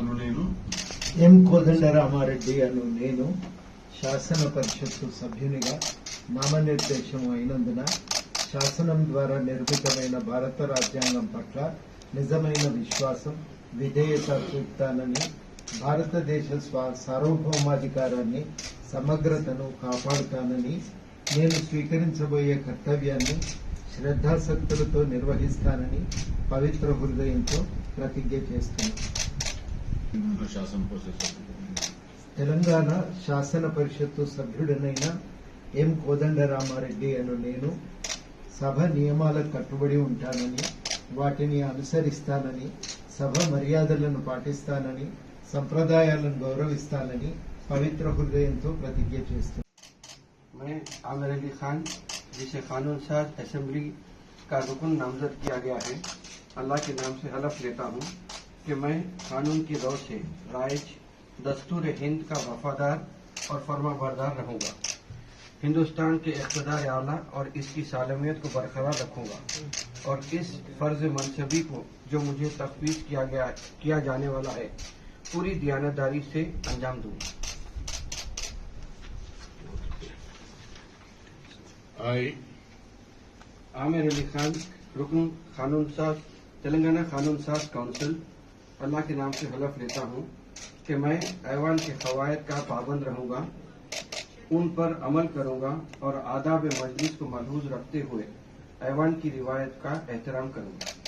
అను నేను. ఎం కోదండరామారెడ్డి అను నేను శాసన పరిషత్తు సభ్యునిగా నామనిర్దేశం అయినందున శాసనం ద్వారా నిర్మితమైన భారత రాజ్యాంగం పట్ల నిజమైన విశ్వాసం విధేయత చూపుతానని భారతదేశ స్వా సార్వభౌమాధికారాన్ని సమగ్రతను కాపాడుతానని నేను స్వీకరించబోయే కర్తవ్యాన్ని శ్రద్ధాసక్తులతో నిర్వహిస్తానని పవిత్ర హృదయంతో ప్రతిజ్ఞ చేస్తున్నాను. తెలంగాణ శాసన పరిషత్ సభ్యుడు. తెలంగాణ శాసన పరిషత్తు సభ్యుడనైన ఎం కోదండరామారెడ్డి అను నేను సభ నియమాలకు కట్టుబడి ఉంటానని వాటిని అనుసరిస్తానని సభ మర్యాదలను పాటిస్తానని సంప్రదాయాలను గౌరవిస్తానని పవిత్ర హృదయంతో ప్రతిజ్ఞ చేస్తున్నాను मैं आमिर अली खान जिसे कानून साज असेंबली का रुकन नामजद किया गया है अल्लाह के नाम से हलफ लेता हूँ कि मैं कानून की दौर से राइज दस्तूर हिंद का वफादार और फर्मा बरदार रहूँगा। हिंदुस्तान के इकतदार आला और इसकी सालमियत को बरकरार रखूँगा। और इस फ़र्ज़ मनसबी को जो मुझे तफवीज किया गया किया जाने वाला है पूरी दयानतदारी से अंजाम दूँगा। I, आमिर अली खान रुकन कानून साज तेलंगाना कानून साज काउंसिल। अल्लाह के नाम से हलफ लेता हूँ कि मैं ऐवान के कवायद का पाबंद रहूँगा, उन पर अमल करूँगा और आदाब मजलिस को मलहूज रखते हुए ऐवान की रिवायत का एहतराम करूँगा।